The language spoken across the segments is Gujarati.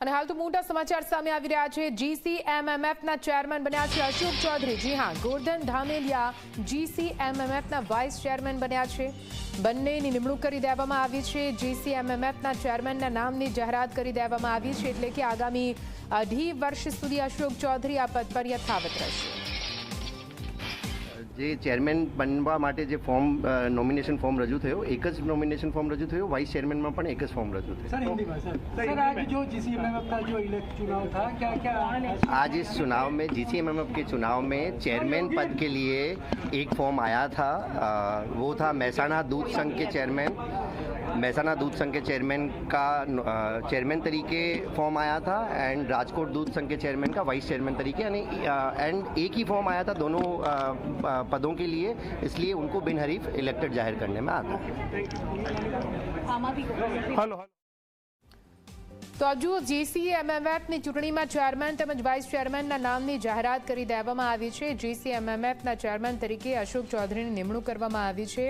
અને હાલ તો મોટા સમાચાર સામે આવી રહ્યા છે. જીસીએમએમએફના ચેરમેન બન્યા છે અશોક ચૌધરી. જી હા, ગોરધન ધામેલિયા જીસીએમએમએફના વાઇસ ચેરમેન બન્યા છે. બંનેની નિમણૂક કરી દેવામાં આવી છે. જીસીએમએમએફના ચેરમેનના નામની જાહેરાત કરી દેવામાં આવી છે. એટલે કે આગામી અઢી વર્ષ સુધી અશોક ચૌધરી આ પદ પર યથાવત રહેશે. જે ચેરમેન બનવા માટે જે ફોર્મ નોમિનેશન ફોર્મ રજૂ થયો એક જ નોમિનેશન ફોર્મ રજૂ થયું વાઇસ चेयरमैन પણ એક જ ફોર્મ રજૂ થયું सर हिंदी में सर सर आज जो जीसीएमएमएफ का जो इलेक्ट चुनाव था क्या क्या आज इस चुनाव में जीसीएमएमएफ के चुनाव में चेयरमैन पद के लिए एक फॉर्म आया था अ, वो था महसाणा दूध संघ के चेयरमैन महसाणा दूध संघ के चेयरमैन का चेयरमैन तरीके फॉर्म आया था एंड राजकोट दूध संघ के चेयरमैन का वाइस चेयरमैन तरीके यानी एंड एक ही फॉर्म आया था दोनों पदों के लिए इसलिए उनको बिन हरीफ इलेक्टेड ज़ाहिर करने में आता हेलो તો હજુ જીસીએમએમએફની ચૂંટણીમાં ચેરમેન તેમજ વાઇસ ચેરમેનના નામની જાહેરાત કરી દેવામાં આવી છે. જીસીએમએમએફના ચેરમેન તરીકે અશોક ચૌધરીની નિમણૂક કરવામાં આવી છે.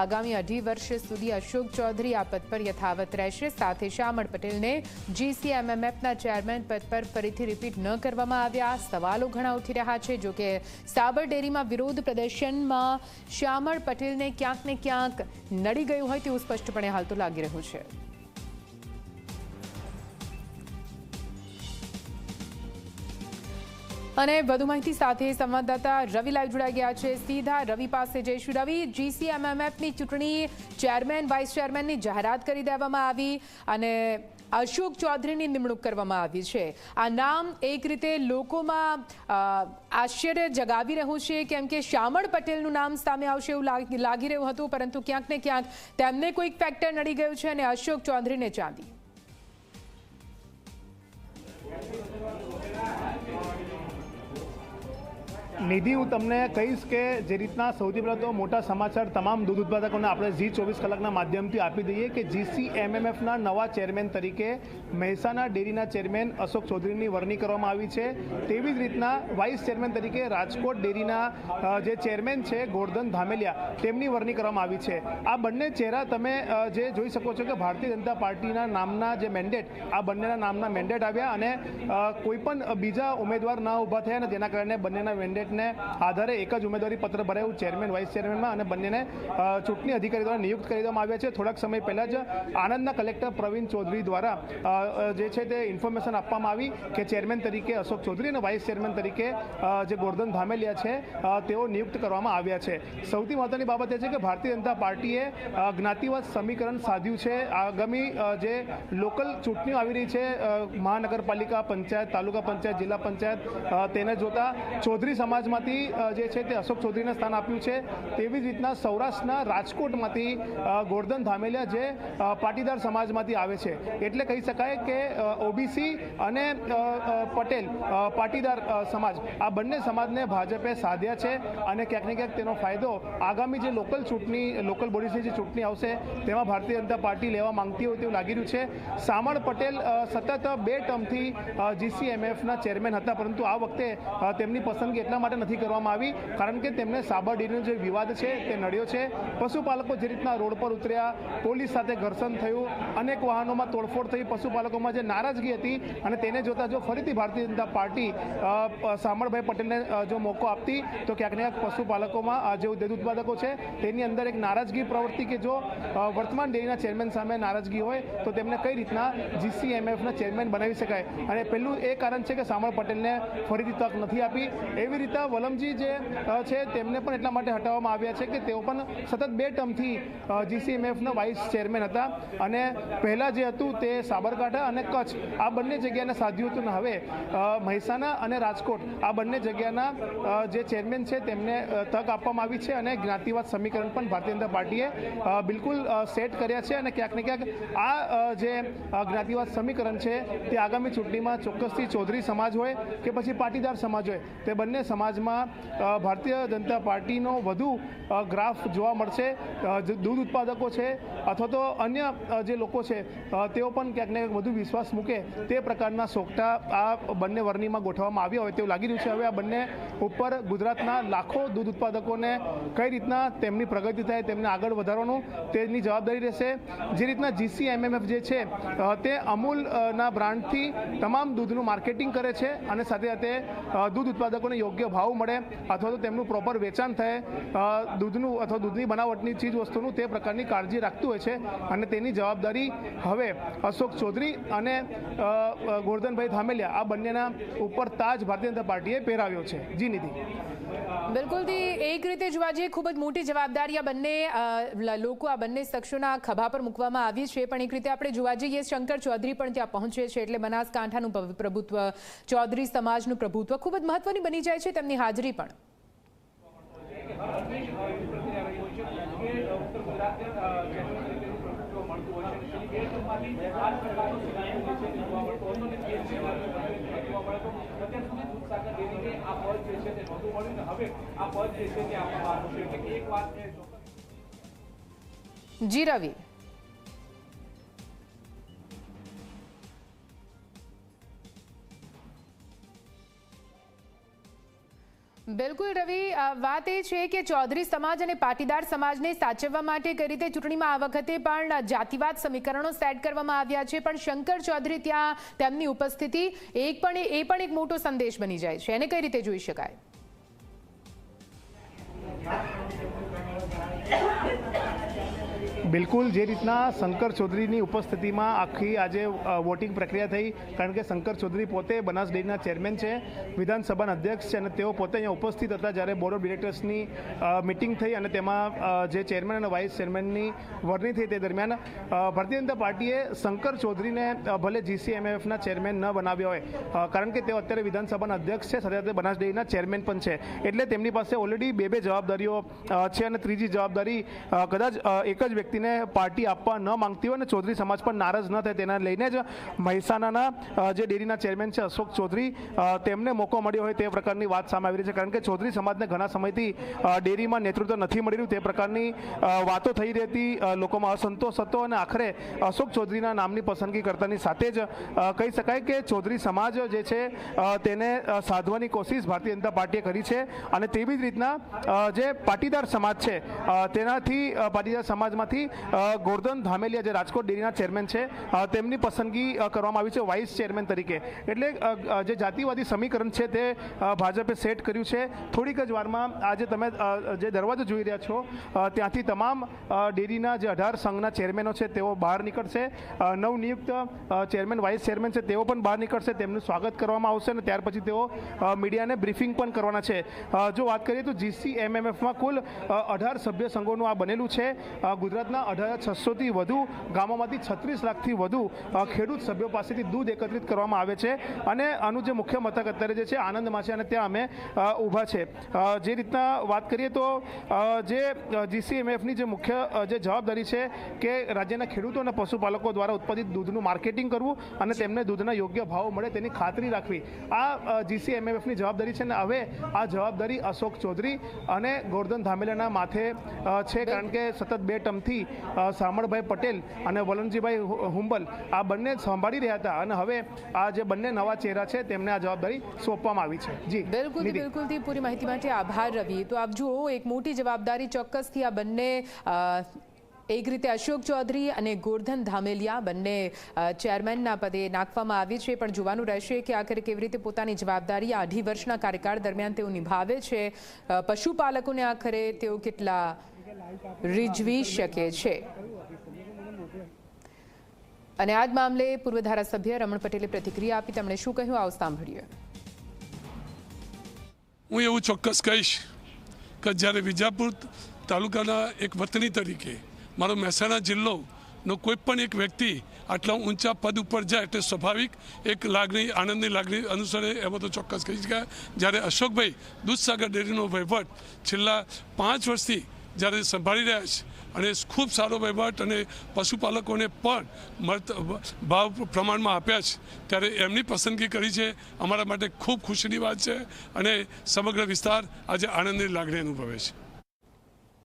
આગામી અઢી વર્ષ સુધી અશોક ચૌધરી આ પદ પર યથાવત રહેશે. સાથે શામળ પટેલને જીસીએમએમએફના ચેરમેન પદ પર ફરીથી રિપીટ ન કરવામાં આવ્યા. સવાલો ઘણા ઉઠી રહ્યા છે. જો કે સાબર ડેરીમાં વિરોધ પ્રદર્શનમાં શ્યામળ પટેલને ક્યાંક ને ક્યાંક નડી ગયું હોય તેવું સ્પષ્ટપણે હાલ તો લાગી રહ્યું છે. અને વધુ માહિતી સાથે સંવાદદાતા રવિ લાઈવ જોડાઈ ગયા છે. સીધા રવિ પાસે જઈશું રવિ. જીસીએમએમએફની ચૂંટણી ચેરમેન વાઇસ ચેરમેનની જાહેરાત કરી દેવામાં આવી અને અશોક ચૌધરીની નિમણૂક કરવામાં આવી છે. આ નામ એક રીતે લોકોમાં આશ્ચર્ય જગાવી રહ્યું છે કેમ કે શ્યામળ પટેલનું નામ સામે આવશે એવું લાગ- લાગી રહ્યું હતું, પરંતુ ક્યાંક ને ક્યાંક તેમને કોઈક ફેક્ટર નડી ગયું છે અને અશોક ચૌધરીને ચાંદી. નિધિ, હું તમને કહીશ કે જે રીતના સૌથી પહેલાં તો મોટા સમાચાર તમામ દૂધ ઉત્પાદકોને આપણે જી ચોવીસ કલાકના માધ્યમથી આપી દઈએ કે જીસી એમએમએફના નવા ચેરમેન તરીકે મહેસાણા ડેરીના ચેરમેન અશોક ચૌધરીની વરણી કરવામાં આવી છે. તેવી જ રીતના વાઇસ ચેરમેન તરીકે રાજકોટ ડેરીના જે ચેરમેન છે ગોરધન ધામેલિયા, તેમની વરણી કરવામાં આવી છે. આ બંને ચહેરા તમે જે જોઈ શકો છો કે ભારતીય જનતા પાર્ટીના નામના જે મેન્ડેટ, આ બંનેના નામના મેન્ડેટ આવ્યા અને કોઈપણ બીજા ઉમેદવાર ના ઊભા થયા અને તેના કારણે બંનેના મેન્ડેટને આધારે એક જ ઉમેદવારી પત્ર ભરાયું ચેરમેન વાઇસ ચેરમેનમાં અને બંનેને ચૂંટણી અધિકારી દ્વારા નિયુક્ત કરી દેવામાં આવ્યા છે. થોડાક સમય પહેલાં જ આણંદના કલેક્ટર પ્રવીણ ચૌધરી દ્વારા જે છે તે ઇન્ફોર્મેશન આપવામાં આવી કે ચેરમેન તરીકે અશોક ચૌધરી અને વાઇસ ચેરમેન તરીકે જે ગોરધન ધામેલિયા છે તેઓ નિયુક્ત કરવામાં આવ્યા છે. સૌથી મહત્વની બાબત એ છે કે ભારતીય જનતા પાર્ટીએ જ્ઞાતિવાદ સમીકરણ સાધ્યું છે. આગામી જે લોકલ ચૂંટણીઓ આવી રહી છે મહાનગરપાલિકા પંચાયત, તાલુકા પંચાયત, જિલ્લા પંચાયત તેને જોતા ચૌધરી સમાજમાંથી જે છે તે અશોક ચૌધરીને સ્થાન આપ્યું છે, તેવી જ રીતના સૌરાષ્ટ્રના રાજકોટમાંથી ગોરધન ધામેલિયા જે પાટીદાર સમાજમાંથી આવે છે. એટલે કહી શકાય કે ઓબીસી અને પટેલ પાટીદાર સમાજ, આ બંને સમાજને ભાજપે સાધ્યા છે અને ક્યાંક ને ક્યાંક તેનો ફાયદો આગામી જે લોકલ ચૂંટણી, લોકલ બોડીઝની જે ચૂંટણી આવશે, તેમાં ભારતીય જનતા પાર્ટી લેવા માંગતી હોય તેવું લાગી રહ્યું છે. સામળ પટેલ સતત બે ટર્મથી જીસીએમએફના ચેરમેન હતા, પરંતુ આ વખતે તેમની પસંદગી એટલા માટે નથી કરવામાં આવી, કારણ કે તેમને સાબર ડેરીનો જે વિવાદ છે, તે નડ્યો છે. પશુપાલકો જે રીતના રોડ પર ઉતર્યા, પોલીસ સાથે ઘર્ષણ થયું, અનેક વાહનોમાં તોડફોડ થઈ, પશુપાલકોમાં જે નારાજગી હતી, અને તેને જોતા જો ફરીથી ભારતીય જનતા પાર્ટી સામળભાઈ પટેલને જો મોકો આપતી, તો ક્યાંક ને ક્યાંક પશુપાલકોમાં જે દૂધ ઉત્પાદકો છે, તેની અંદર એક નારાજગી પ્રવૃત્તિ કે જો વર્તમાન ડેરીના ચેરમેન સામે નારાજગી હોય, તો તેમને કઈ રીતના જીસીએમએફના ચેરમેન બનાવી શકાય? અને પહેલું એ કારણ છે કે સામળ પટેલને ફરીથી તક નથી આપી. એવી રીતે વલમજી જે છે, તેમને પણ એટલા માટે હટાવવામાં આવ્યા છે કે તેઓ પણ સતત બે ટર્મથી જીસીએમએફના વાઇસ ચેરમેન હતા. અને પહેલાં જે હતું તે સાબરકાંઠા અને કચ્છ. આ બંને જગ્યાને સાધ્યું હતું. ને હવે મહેસાણા અને રાજકોટ. આ બંને જગ્યાના જે ચેરમેન છે, તેમને તક આપવામાં આવી છે અને જ્ઞાતિવાદ સમીકરણ પણ ભારતીય જનતા પાર્ટીએ બિલકુલ સેટ કર્યા છે. અને ક્યાંક ને ક્યાંક આ જે જ્ઞાતિવાદ સમીકરણ છે, તે આગામી ચૂંટણીમાં ચોક્કસથી ચૌધરી સમાજ હોય કે પછી પાટીદાર સમાજ હોય, તે બંને સમાજ સમાજમાં ભારતીય જનતા પાર્ટીનો વધુ ગ્રાફ જોવા મળશે. દૂધ ઉત્પાદકો છે અથવા તો અન્ય જે લોકો છે તેઓ પણ ક્યાંક ને વધુ વિશ્વાસ મૂકે તે પ્રકારના સોગટા આ બંને વર્ણીમાં ગોઠવવામાં આવ્યા હોય તેવું લાગી રહ્યું છે. હવે આ બંને ઉપર ગુજરાતના લાખો દૂધ ઉત્પાદકોને કઈ રીતના તેમની પ્રગતિ થાય, તેમને આગળ વધારવાનું તેની જવાબદારી રહેશે. જે રીતના જીસી એમએમએફ જે છે તે અમૂલના બ્રાન્ડથી તમામ દૂધનું માર્કેટિંગ કરે છે અને સાથે સાથે દૂધ ઉત્પાદકોને યોગ્ય ભાવ મળે અથવા તો તેમનું પ્રોપર વેચાણ થાય દૂધનું અથવા દૂધની બનાવટની ચીજ વસ્તુનું તે પ્રકારની કાળજી રાખતું હોય છે અને તેની જવાબદારી હવે અશોક ચૌધરી અને ગોરધનભાઈ ધામેલિયા આ બંનેના ઉપર તાજ ભારતીય જનતા પાર્ટીએ પહેરાવ્યો છે. જી નિધિ. બિલકુલથી એક રીતે જોવા જઈએ, ખૂબ જ મોટી જવાબદારી આ બંને લોકો આ બંને શખ્સોના ખભા પર મૂકવામાં આવી છે. પણ એક રીતે આપણે જોવા જઈએ, શંકર ચૌધરી પણ ત્યાં પહોંચે છે એટલે બનાસકાંઠાનું પ્રભુત્વ, ચૌધરી સમાજનું પ્રભુત્વ ખૂબ જ મહત્વની બની જાય છે તેમની હાજરી પણ. જી રવિ. બિલકુલ રવિ વાત એ છે કે ચૌધરી સમાજ અને પાટીદાર સમાજને સાચવવા માટે કઈ રીતે ચૂંટણીમાં આ વખતે પણ જાતિવાદ સમીકરણો સેટ કરવામાં આવ્યા છે. પણ શંકર ચૌધરી ત્યાં તેમની ઉપસ્થિતિ, એક પણ એ પણ એક મોટો સંદેશ બની જાય છે. એને કઈ રીતે જોઈ શકાય? બિલકુલ જે રીતના શંકર ચૌધરીની ઉપસ્થિતિમાં આખી આજે વોટિંગ પ્રક્રિયા થઈ, કારણ કે શંકર ચૌધરી પોતે બનાસ ડેરીના ચેરમેન છે, વિધાનસભાના અધ્યક્ષ છે અને તેઓ પોતે અહીંયા ઉપસ્થિત હતા જ્યારે બોર્ડ ઓફ ડિરેક્ટર્સની મિટિંગ થઈ અને તેમાં જે ચેરમેન અને વાઇસ ચેરમેનની વરણી થઈ તે દરમિયાન ભારતીય જનતા પાર્ટીએ શંકર ચૌધરીને ભલે જીસીએમએફના ચેરમેન ન બનાવ્યા હોય કારણ કે તેઓ અત્યારે વિધાનસભાના અધ્યક્ષ છે, સાથે સાથે બનાસ ડેરીના ચેરમેન પણ છે. એટલે તેમની પાસે ઓલરેડી બે બે જવાબદારીઓ છે અને ત્રીજી જવાબદારી કદાચ એક જ વ્યક્તિને પાર્ટી આપવા ન માંગતી હોય અને ચૌધરી સમાજ પણ નારાજ ન થાય તેના લઈને જ મહેસાણાના જે ડેરીના ચેરમેન છે અશોક ચૌધરી તેમને મોકો મળ્યો હોય તે પ્રકારની વાત સામે આવી રહી છે. કારણ કે ચૌધરી સમાજને ઘણા સમયથી ડેરીમાં નેતૃત્વ નથી મળી રહ્યું. તે પ્રકારની વાતો થઈ રહી હતી લોકોમાં અસંતોષ હતો અને આખરે અશોક ચૌધરીના નામની પસંદગી કરતાની સાથે જ કહી શકાય કે ચૌધરી સમાજ જે છે તેને સાધવાની કોશિશ ભારતીય જનતા પાર્ટીએ કરી છે અને તેવી જ રીતના જે પાટીદાર સમાજ છે તેનાથી પાટીદાર સમાજમાંથી ગોરધન ધામેલિયા જે રાજકોટ ડેરીના ચેરમેન છે તેમની પસંદગી કરવામાં આવી છે વાઇસ ચેરમેન તરીકે. એટલે જે જાતિવાદી સમીકરણ છે તે ભાજપે સેટ કર્યું છે. થોડીક જ વારમાં આજે તમે જે દરવાજો જોઈ રહ્યા છો ત્યાંથી તમામ ડેરીના જે અઢાર સંઘના ચેરમેનો છે તેઓ બહાર નીકળશે. નવનિયુક્ત ચેરમેન વાઇસ ચેરમેન છે તેઓ પણ બહાર નીકળશે. તેમનું સ્વાગત કરવામાં આવશે અને ત્યાર પછી તેઓ મીડિયાને બ્રીફિંગ પણ કરવાના છે. જો વાત કરીએ તો જીસી એમએમએફમાં કુલ અઢાર સભ્ય સંઘોનું આ બનેલું છે. અ, ગુજરાતના અઢાર છસોથી વધુ ગામોમાંથી છત્રીસ લાખથી વધુ ખેડૂત સભ્યો પાસેથી દૂધ એકત્રિત કરવામાં આવે છે. અને આનું જે મુખ્ય મથક અત્યારે જે છે આનંદમાં છે અને ત્યાં અમે ઊભા છે. જે રીતના વાત કરીએ તો જે જીસીએમએફની જે મુખ્ય જે જવાબદારી છે કે રાજ્યના ખેડૂતો અને પશુપાલકો દ્વારા ઉત્પાદિત દૂધનું માર્કેટિંગ કરવું અને તેમને દૂધના યોગ્ય ભાવ મળે તેની ખાતરી રાખવી. આ જીસીએમએફની જવાબદારી છે અને હવે આ જવાબદારી અશોક ચૌધરી અને ગોરધન ધામેલાના માથે છે. કારણ કે સતત બે ટર્મથી અ, શામળભાઈ પટેલ અને વલણજીભાઈ હુંબલ આ બંને સંભાળી રહ્યા હતા અને હવે આ જે બંને નવા ચહેરા છે તેમને આ જવાબદારી સોંપવામાં આવી છે. જી બિલકુલ. બિલકુલથી પૂરી માહિતી માટે આભાર રવિ. તો આપ જુઓ એક મોટી જવાબદારી ચોક્કસથી આ બંને એક રીતે અશોક ચૌધરી અને ગોરધન ધામેલિયા બંને ચેરમેનના પદે નાખવામાં આવી છે. પણ જોવાનું રહેશે કે આખરે કેવી રીતે પોતાની જવાબદારી આ અઢી વર્ષના કાર્યકાળ દરમિયાન તેઓ નિભાવે છે. પશુપાલકોને આખરે તેઓ કેટલા રીઝવી શકે છે. અને આ જ મામલે પૂર્વ ધારાસભ્ય રમણ પટેલે પ્રતિક્રિયા આપી તેમણે શું કહ્યું? આવો સાંભળીએ. હું એવું ચોક્કસ કહીશ કે જ્યારે વિજાપુર તાલુકાના એક વતની તરીકે મારો મહેસાણા જિલ્લોનો કોઈ પણ એક વ્યક્તિ આટલા ઊંચા પદ ઉપર જાય એટલે સ્વાભાવિક એક લાગણી, આનંદની લાગણી અનુસરે એવો તો ચોક્કસ કહી શકાય જ્યારે અશોકભાઈ દૂધસાગર ડેરીનો વહીવટ છેલ્લા પાંચ વર્ષથી જ્યારે સંભાળી રહ્યા છે. અને ખૂબ સારો વહીવટ અને પશુપાલકોને પણ ભાવ પ્રમાણમાં આપ્યા છે. ત્યારે એમની પસંદગી કરી છે. અમારા માટે ખૂબ ખુશીની વાત છે. અને સમગ્ર વિસ્તાર આજે આનંદની લાગણી અનુભવે છે.